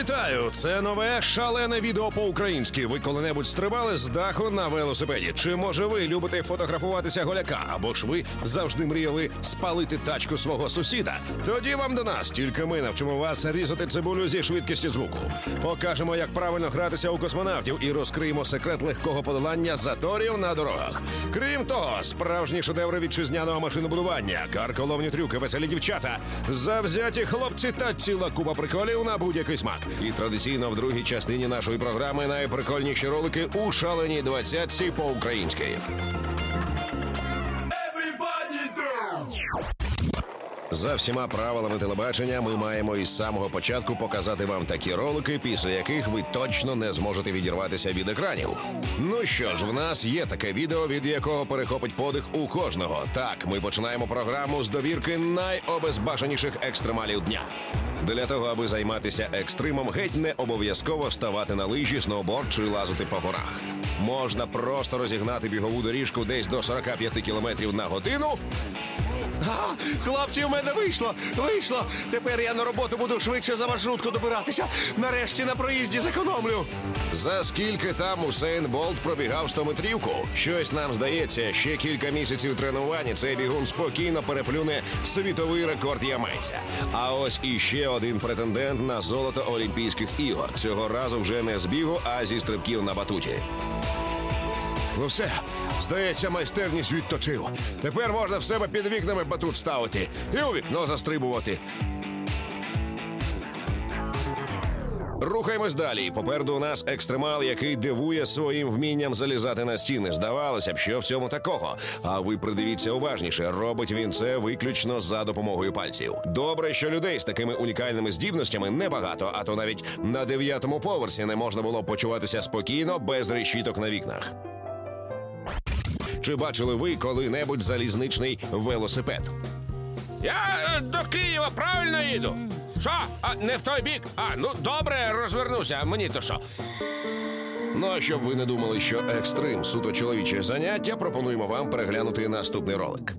Вітаю! Це нове шалене відео по-українськи. Ви коли-небудь стрибали з даху на велосипеді? Чи може ви любите фотографуватися голяка? Або ж ви завжди мріяли спалити тачку свого сусіда? Тоді вам до нас. Тільки ми навчимо вас різати цибулю зі швидкістю звуку. Покажемо, як правильно гратися у космонавтів і розкриємо секрет легкого подолання заторів на дорогах. Крім того, справжні шедеври вітчизняного машинобудування, карколовні трюки, веселі дівчата, завзяті хлопці та ціла купа приколів на будь-який смак. І традиційно в другій частині нашої програми найприкольніші ролики у шаленій двадцятці по-українськи. За всіма правилами телебачення ми маємо із самого початку показати вам такі ролики, після яких ви точно не зможете відірватися від екранів. Ну що ж, в нас є таке відео, від якого перехопить подих у кожного. Так, ми починаємо програму з довірки найобезбажаніших екстремалів дня. Для того, аби займатися екстримом, геть не обов'язково ставати на лижі, сноуборд чи лазити по горах. Можна просто розігнати бігову доріжку десь до 45 км на годину А, хлопці, у мене вийшло! Вийшло! Тепер я на роботу буду швидше за маршрутку добиратися. Нарешті на проїзді зекономлю. За скільки там Усейн Болт пробігав 100-метрівку? Щось нам здається, ще кілька місяців тренувань цей бігун спокійно переплюне світовий рекорд ямайця. А ось іще один претендент на золото Олімпійських ігор. Цього разу вже не з бігу, а зі стрибків на батуті. Ну все, здається, майстерність відточив. Тепер можна в себе під вікнами батут ставити і у вікно застрибувати. Рухаємось далі. Попереду у нас екстремал, який дивує своїм вмінням залізати на стіни. Здавалося б, що в цьому такого. А ви придивіться уважніше. Робить він це виключно за допомогою пальців. Добре, що людей з такими унікальними здібностями небагато, а то навіть на дев'ятому поверсі не можна було почуватися спокійно без решіток на вікнах. Чи бачили ви коли-небудь залізничний велосипед? Я е, до Києва правильно їду. Що? А не в той бік? А, ну добре, розвернуся, а мені то що? Ну, а щоб ви не думали, що екстрим суто чоловіче заняття, пропонуємо вам переглянути наступний ролик.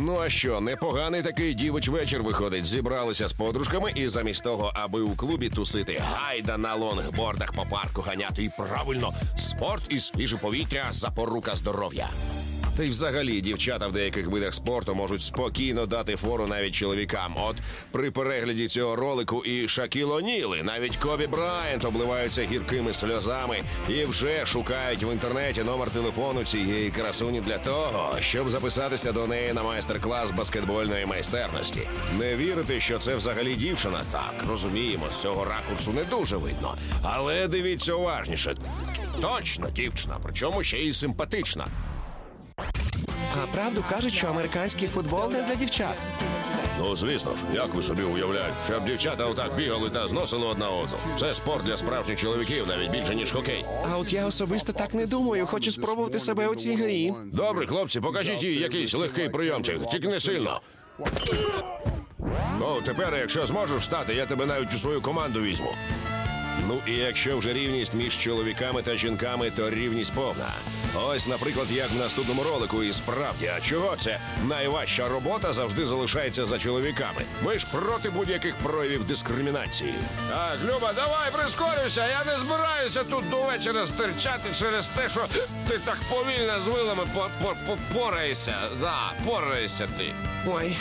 Ну а що, непоганий такий дівич вечір виходить. Зібралися з подружками, і замість того, аби у клубі тусити, гайда на лонгбордах по парку ганяти. І правильно, спорт і свіже повітря запорука здоров'я. Та й взагалі дівчата в деяких видах спорту можуть спокійно дати фору навіть чоловікам. От при перегляді цього ролику і Шакіл Оніли, навіть Кобі Брайант обливаються гіркими сльозами і вже шукають в інтернеті номер телефону цієї красуні для того, щоб записатися до неї на майстер-клас баскетбольної майстерності. Не вірите, що це взагалі дівчина? Так, розуміємо, з цього ракурсу не дуже видно. Але дивіться уважніше. Точно дівчина, причому ще й симпатична. А правду кажуть, що американський футбол не для дівчат. Ну, звісно ж, як ви собі уявляєте, щоб дівчата отак бігали та зносили одна одну. Це спорт для справжніх чоловіків, навіть більше, ніж хокей. А от я особисто так не думаю. Хочу спробувати себе у цій грі. Добре, хлопці, покажіть їй якийсь легкий прийомчик, тільки не сильно. Ну, тепер, якщо зможеш встати, я тебе навіть у свою команду візьму. Ну і якщо вже рівність між чоловіками та жінками, то рівність повна. Ось, наприклад, як в наступному ролику, і справді, а чого це найважча робота завжди залишається за чоловіками? Ми ж проти будь-яких проявів дискримінації. Так, Люба, давай прискорюйся. Я не збираюся тут до вечора стирчати через те, що ти так повільно з вилами по- по- по- пораєшся. Да, пораєшся ти. Ой,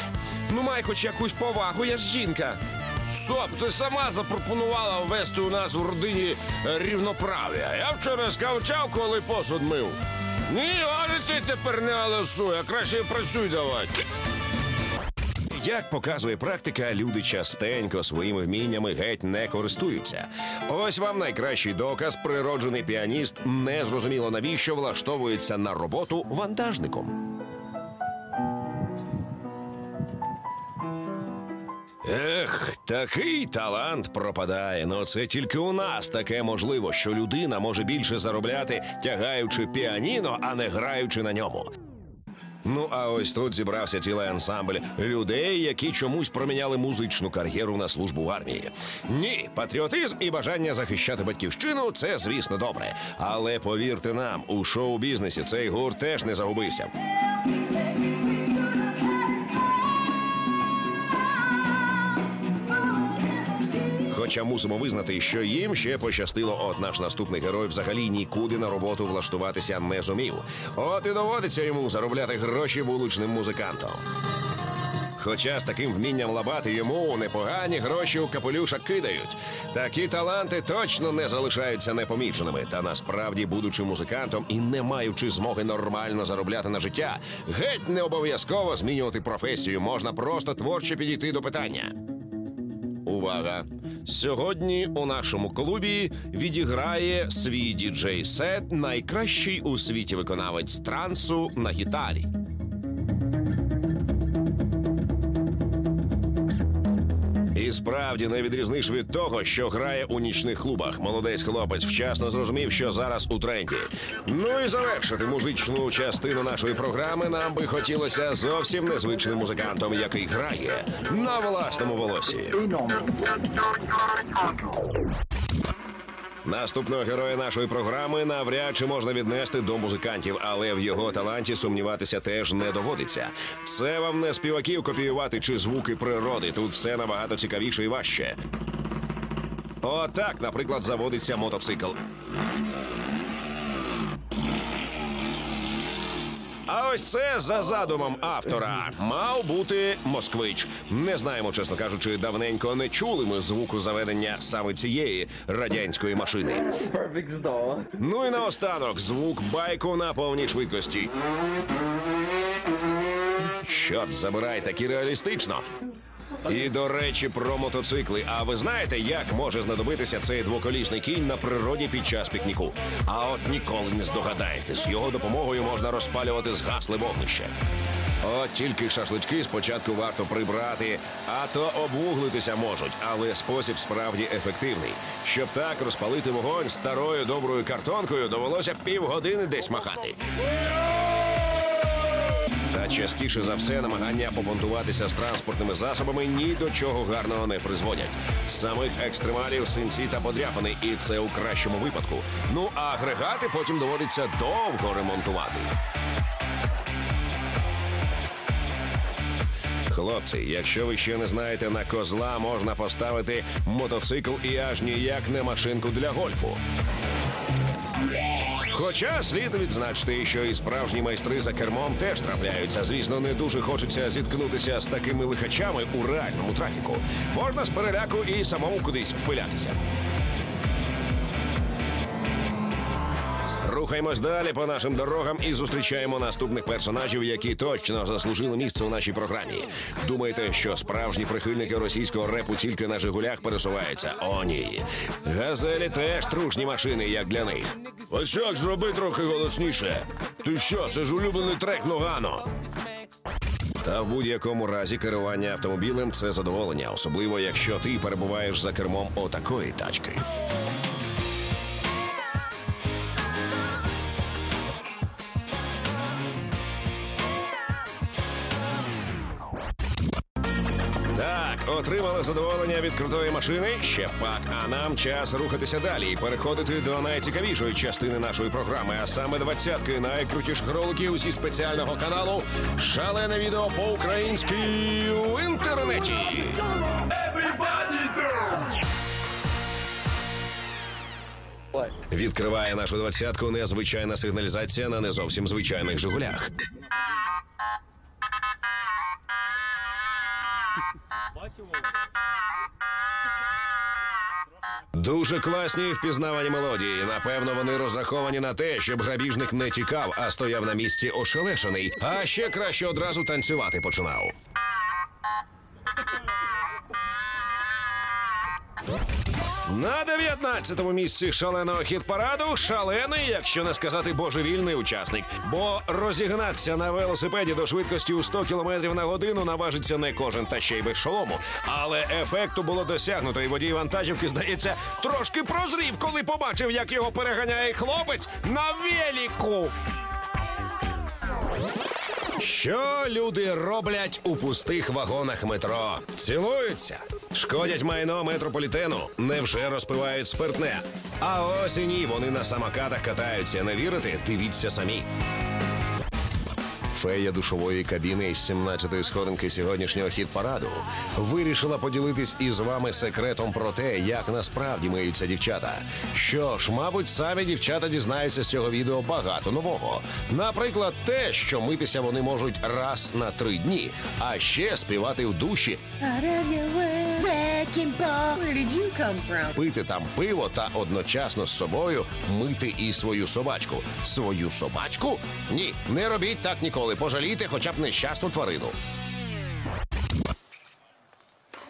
ну май хоч якусь повагу, я ж жінка. Стоп, ти сама запропонувала ввести у нас в родині е, рівноправ'я. Я вчора скавчав, коли посуд мив. Ні, але ти тепер не алесуй, а краще працюй давай. Як показує практика, люди частенько своїми вміннями геть не користуються. Ось вам найкращий доказ. Природжений піаніст незрозуміло навіщо влаштовується на роботу вантажником. Ех, такий талант пропадає. Ну це тільки у нас таке можливо, що людина може більше заробляти, тягаючи піаніно, а не граючи на ньому. Ну, а ось тут зібрався цілий ансамбль людей, які чомусь проміняли музичну кар'єру на службу в армії. Ні, патріотизм і бажання захищати батьківщину це, звісно, добре. Але повірте нам, у шоу-бізнесі цей гурт теж не загубився. Хоча мусимо визнати, що їм ще пощастило, от наш наступний герой взагалі нікуди на роботу влаштуватися не зумів. От і доводиться йому заробляти гроші вуличним музикантом. Хоча з таким вмінням лабати йому непогані гроші у капелюша кидають. Такі таланти точно не залишаються непоміченими. Та насправді, будучи музикантом і не маючи змоги нормально заробляти на життя, геть не обов'язково змінювати професію. Можна просто творчо підійти до питання. Увага! Сьогодні у нашому клубі відіграє свій діджей-сет найкращий у світі виконавець трансу на гітарі. І справді не відрізниш від того, що грає у нічних клубах. Молодець хлопець вчасно зрозумів, що зараз у тренді. Ну і завершити музичну частину нашої програми нам би хотілося зовсім незвичним музикантом, який грає на власному волосі. Наступного героя нашої програми навряд чи можна віднести до музикантів, але в його таланті сумніватися теж не доводиться. Це вам не співаків копіювати чи звуки природи. Тут все набагато цікавіше і важче. Отак, наприклад, заводиться мотоцикл. А ось це за задумом автора мав бути москвич. Не знаємо, чесно кажучи, давненько не чули ми звуку заведення саме цієї радянської машини. Ну і наостанок звук байку на повній швидкості. Чорт забирай, таки реалістично. І до речі, про мотоцикли. А ви знаєте, як може знадобитися цей двоколісний кінь на природі під час пікніку? А от ніколи не здогадаєтесь, з його допомогою можна розпалювати згасле вогнище. От тільки шашлички спочатку варто прибрати, а то обвуглитися можуть, але спосіб справді ефективний. Щоб так розпалити вогонь старою доброю картонкою, довелося півгодини десь махати. Частіше за все намагання побунтуватися з транспортними засобами ні до чого гарного не призводять. Самих екстремалів синці та подряпини, і це у кращому випадку. Ну а агрегати потім доводиться довго ремонтувати. Хлопці, якщо ви ще не знаєте, на козла можна поставити мотоцикл і аж ніяк не машинку для гольфу. Хоча слід відзначити, що і справжні майстри за кермом теж трапляються. Звісно, не дуже хочеться зіткнутися з такими лихачами у реальному трафіку. Можна з переляку і самому кудись впилятися. Рухаємось далі по нашим дорогам і зустрічаємо наступних персонажів, які точно заслужили місце у нашій програмі. Думаєте, що справжні прихильники російського репу тільки на Жигулях пересуваються? О, ні. Газелі теж трушні машини, як для них. Ось як зроби трохи голосніше. Ти що, це ж улюблений трек Ногано. Та в будь-якому разі керування автомобілем це задоволення, особливо якщо ти перебуваєш за кермом отакої тачки. Отримали задоволення від крутої машини. Ще пак. А нам час рухатися далі і переходити до найцікавішої частини нашої програми, а саме двадцятки найкрутіших роликів зі спеціального каналу Шалене відео по-українськи в інтернеті. Відкриває нашу двадцятку незвичайна сигналізація на не зовсім звичайних Жигулях. Дуже класні і впізнавані мелодії. Напевно, вони розраховані на те, щоб грабіжник не тікав, а стояв на місці ошелешений. А ще краще одразу танцювати починав. На 19-му місці шаленого хіт-параду шалений, якщо не сказати божевільний учасник. Бо розігнатися на велосипеді до швидкості у 100 км на годину наважиться не кожен та ще й без шолому. Але ефекту було досягнуто, і водій вантажівки, здається, трошки прозрів, коли побачив, як його переганяє хлопець на веліку. Що люди роблять у пустих вагонах метро? Цілуються, шкодять майно метрополітену, невже розпивають спиртне. А ні, вони на самокатах катаються. Не вірите? Дивіться самі. Фея душової кабіни із 17-ї сходинки сьогоднішнього хіт параду вирішила поділитись із вами секретом про те, як насправді миються дівчата. Що ж, мабуть, самі дівчата дізнаються з цього відео багато нового. Наприклад, те, що митися вони можуть раз на три дні, а ще співати в душі, пити там пиво та одночасно з собою мити і свою собачку. Свою собачку? Ні, не робіть так ніколи. Пожалійте хоча б нещасну тварину.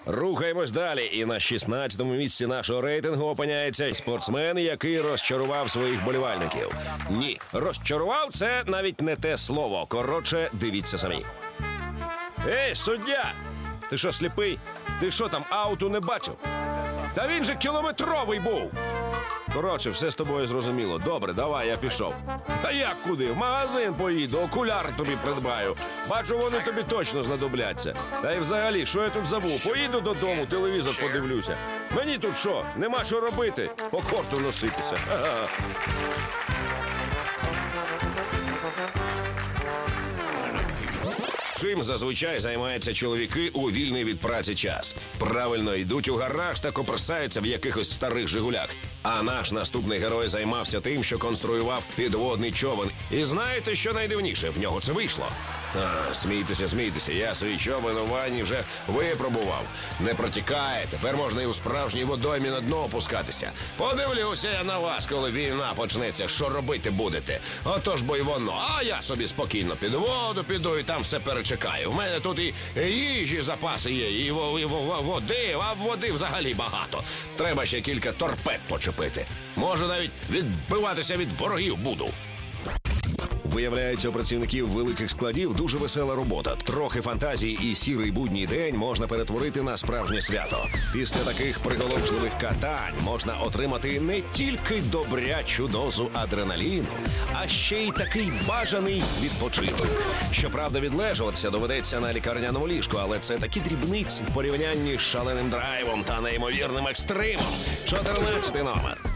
Рухаємось далі, і на 16-му місці нашого рейтингу опиняється спортсмен, який розчарував своїх болівальників. Ні, розчарував це навіть не те слово. Коротше, дивіться самі. Ей, суддя! Ти що, сліпий? Ти що там ауту не бачив? Та він же кілометровий був. Коротше, все з тобою зрозуміло. Добре, давай, я пішов. Та як куди? В магазин поїду, окуляр тобі придбаю. Бачу, вони тобі точно знадобляться. Та й взагалі, що я тут забув? Поїду додому, телевізор подивлюся. Мені тут що? Нема що робити? По корту носитися. Чим зазвичай займаються чоловіки у вільний від праці час? Правильно йдуть у гараж та коперсаються в якихось старих жигулях. А наш наступний герой займався тим, що конструював підводний човен. І знаєте, що найдивніше? В нього це вийшло. А, смійтеся, смійтеся. Я свій човен у ванні вже випробував. Не протікає. Тепер можна і у справжній водоймі на дно опускатися. Подивлюся я на вас, коли війна почнеться. Що робити будете? Отож бо й воно. А я собі спокійно під воду піду і там все перечекаю. У мене тут і їжі запаси є, і, во- і во- во- води, а води взагалі багато. Треба ще кілька торпед почепити. Може навіть відбиватися від ворогів буду. Виявляється, у працівників великих складів дуже весела робота. Трохи фантазії і сірий будній день можна перетворити на справжнє свято. Після таких приголомшливих катань можна отримати не тільки добрячу дозу адреналіну, а ще й такий бажаний відпочинок. Щоправда, відлежуватися доведеться на лікарняному ліжку, але це такі дрібниці в порівнянні з шаленим драйвом та неймовірним екстримом. 14 номер.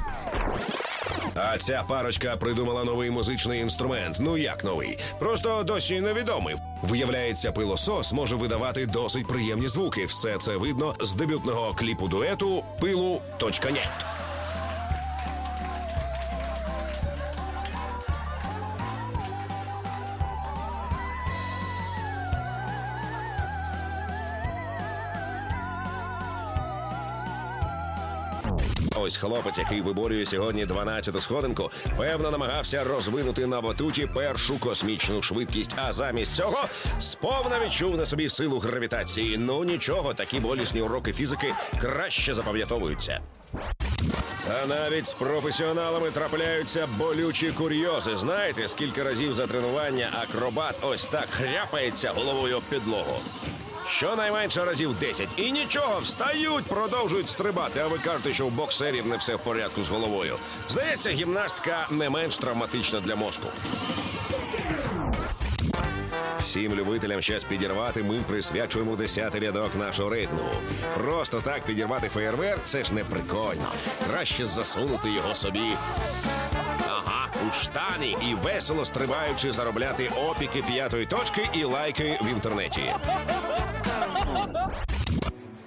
А ця парочка придумала новий музичний інструмент. Ну як новий? Просто досі невідомий. Виявляється, пилосос може видавати досить приємні звуки. Все це видно з дебютного кліпу дуету пилу.нет. Ось хлопець, який виборює сьогодні 12-ту сходинку, певно намагався розвинути на батуті першу космічну швидкість. А замість цього сповна відчув на собі силу гравітації. Ну нічого, такі болісні уроки фізики краще запам'ятовуються. А навіть з професіоналами трапляються болючі курйози. Знаєте, скільки разів за тренування акробат ось так хряпається головою об підлогу? Щонайменше разів 10. І нічого, встають, продовжують стрибати. А ви кажете, що у боксерів не все в порядку з головою. Здається, гімнастка не менш травматична для мозку. Всім любителям щас підірвати ми присвячуємо 10 рядок нашого рейтингу. Просто так підірвати феєрверк це ж не прикольно. Краще засунути його собі. Ага, у штані і весело стрибаючи заробляти опіки п'ятої точки і лайки в інтернеті.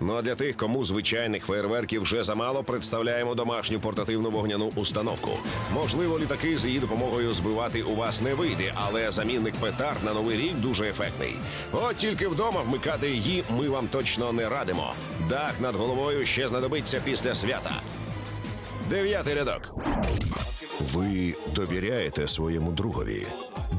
Ну а для тих, кому звичайних фейерверків вже замало, представляємо домашню портативну вогняну установку. Можливо, літаки з її допомогою збивати у вас не вийде, але замінник петард на новий рік дуже ефектний. От тільки вдома вмикати її ми вам точно не радимо. Дах над головою ще знадобиться після свята. Дев'ятий рядок. Ви довіряєте своєму другові?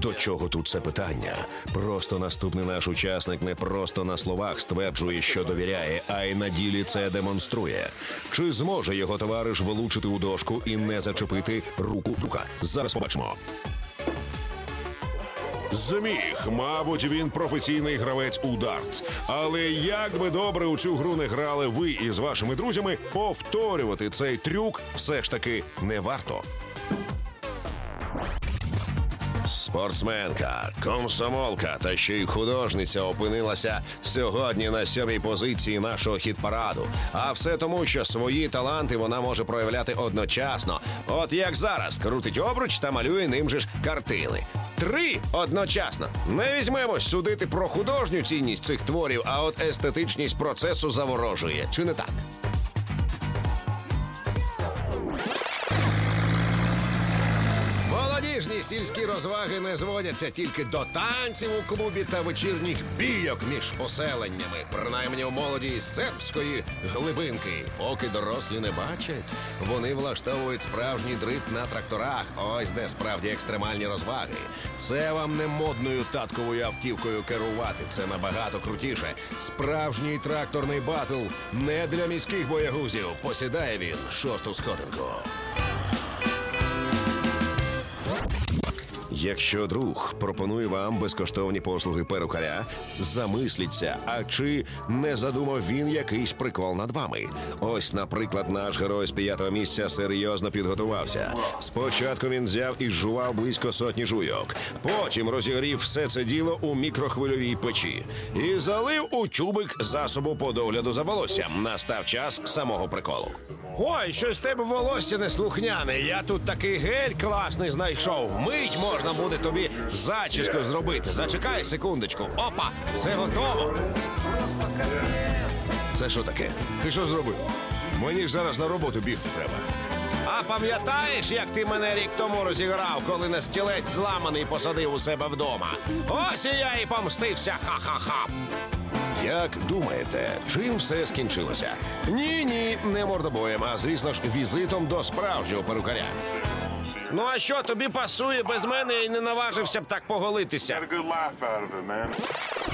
До чого тут це питання? Просто наступний наш учасник не просто на словах стверджує, що довіряє, а й на ділі це демонструє. Чи зможе його товариш вилучити у дошку і не зачепити руку друга? Зараз побачимо. Зміг, мабуть, він професійний гравець у дартс. Але як би добре у цю гру не грали ви із вашими друзями, повторювати цей трюк все ж таки не варто. Спортсменка, комсомолка та ще й художниця опинилася сьогодні на сьомій позиції нашого хіт-параду. А все тому, що свої таланти вона може проявляти одночасно. От як зараз крутить обруч та малює ним же ж картини. Три одночасно. Не візьмемось судити про художню цінність цих творів, а от естетичність процесу заворожує. Чи не так? Молодіжні сільські розваги не зводяться тільки до танців у клубі та вечірніх бійок між поселеннями, принаймні у молоді з сербської глибинки. Поки дорослі не бачать, вони влаштовують справжній дрифт на тракторах. Ось де справді екстремальні розваги. Це вам не модною татковою автівкою керувати. Це набагато крутіше. Справжній тракторний батл не для міських боягузів. Посідає він шосту сходинку. Якщо друг пропонує вам безкоштовні послуги перукаря, замисліться, а чи не задумав він якийсь прикол над вами? Ось, наприклад, наш герой з п'ятого місця серйозно підготувався. Спочатку він взяв і жував близько сотні жуйок, потім розігрів все це діло у мікрохвильовій печі і залив у тюбик засобу по догляду за волоссям. Настав час самого приколу. Ой, щось тебе волосся неслухняне. Я тут такий гель класний знайшов. Мить можна буде тобі зачіску зробити. Зачекай секундочку. Опа, все готово. Це що таке? Ти що зробив? Мені ж зараз на роботу бігти треба. А пам'ятаєш, як ти мене рік тому розіграв, коли на стілець зламаний посадив у себе вдома? Ось і я і помстився. Ха-ха-ха. Як думаєте, чим все скінчилося? Ні, ні, не мордобоєм, а звісно ж, візитом до справжнього перукаря. Ну а що тобі пасує без мене і не наважився б так поголитися?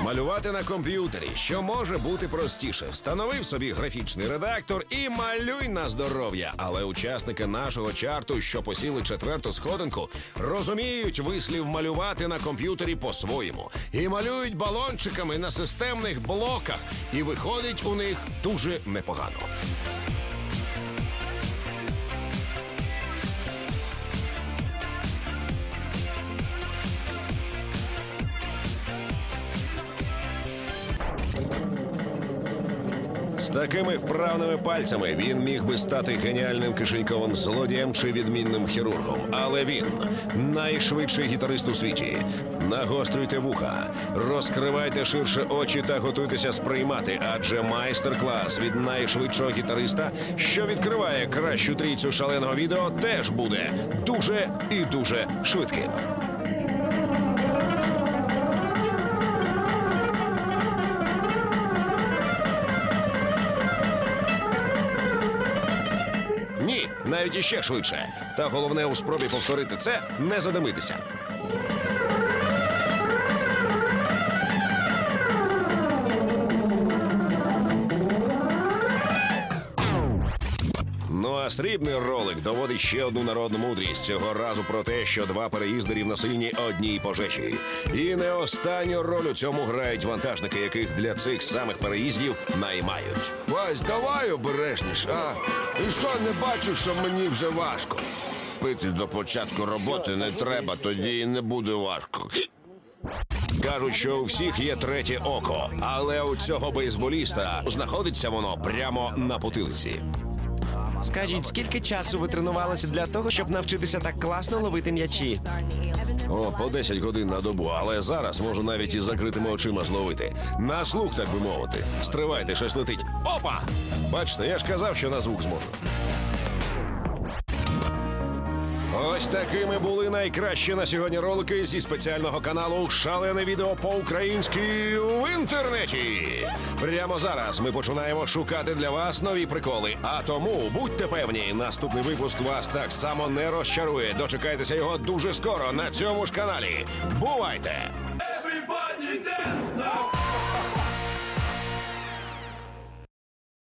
Малювати на комп'ютері, що може бути простіше. Встановив собі графічний редактор і малюй на здоров'я. Але учасники нашого чарту, що посіли четверту сходинку, розуміють вислів малювати на комп'ютері по-своєму і малюють балончиками на системних блоках, і виходить у них дуже непогано. Такими вправними пальцями він міг би стати геніальним кишеньковим злодієм чи відмінним хірургом. Але він найшвидший гітарист у світі. Нагострюйте вуха, розкривайте ширше очі та готуйтеся сприймати, адже майстер-клас від найшвидшого гітариста, що відкриває кращу трійцю шаленого відео, теж буде дуже і дуже швидким. Навіть іще швидше. Та головне у спробі повторити це не задимитися. А срібний ролик доводить ще одну народну мудрість цього разу про те, що два переїзди рівносильні одній пожежі. І не останню роль у цьому грають вантажники, яких для цих самих переїздів наймають. Вась, давай обережніш, а? І що не бачу, що мені вже важко. Пити до початку роботи не треба, тоді і не буде важко. Кажуть, що у всіх є третє око, але у цього бейсболіста знаходиться воно прямо на потилиці. Скажіть, скільки часу ви тренувалися для того, щоб навчитися так класно ловити м'ячі? О, по 10 годин на добу, але зараз можу навіть із закритими очима зловити. На слух, так би мовити. Стривайте, щось летить. Опа! Бачите, я ж казав, що на звук зможу. Ось такими були найкращі на сьогодні ролики зі спеціального каналу Шалене відео по-українськи в інтернеті. Прямо зараз ми починаємо шукати для вас нові приколи. А тому будьте певні, наступний випуск вас так само не розчарує. Дочекайтеся його дуже скоро на цьому ж каналі. Бувайте! Everybody dance.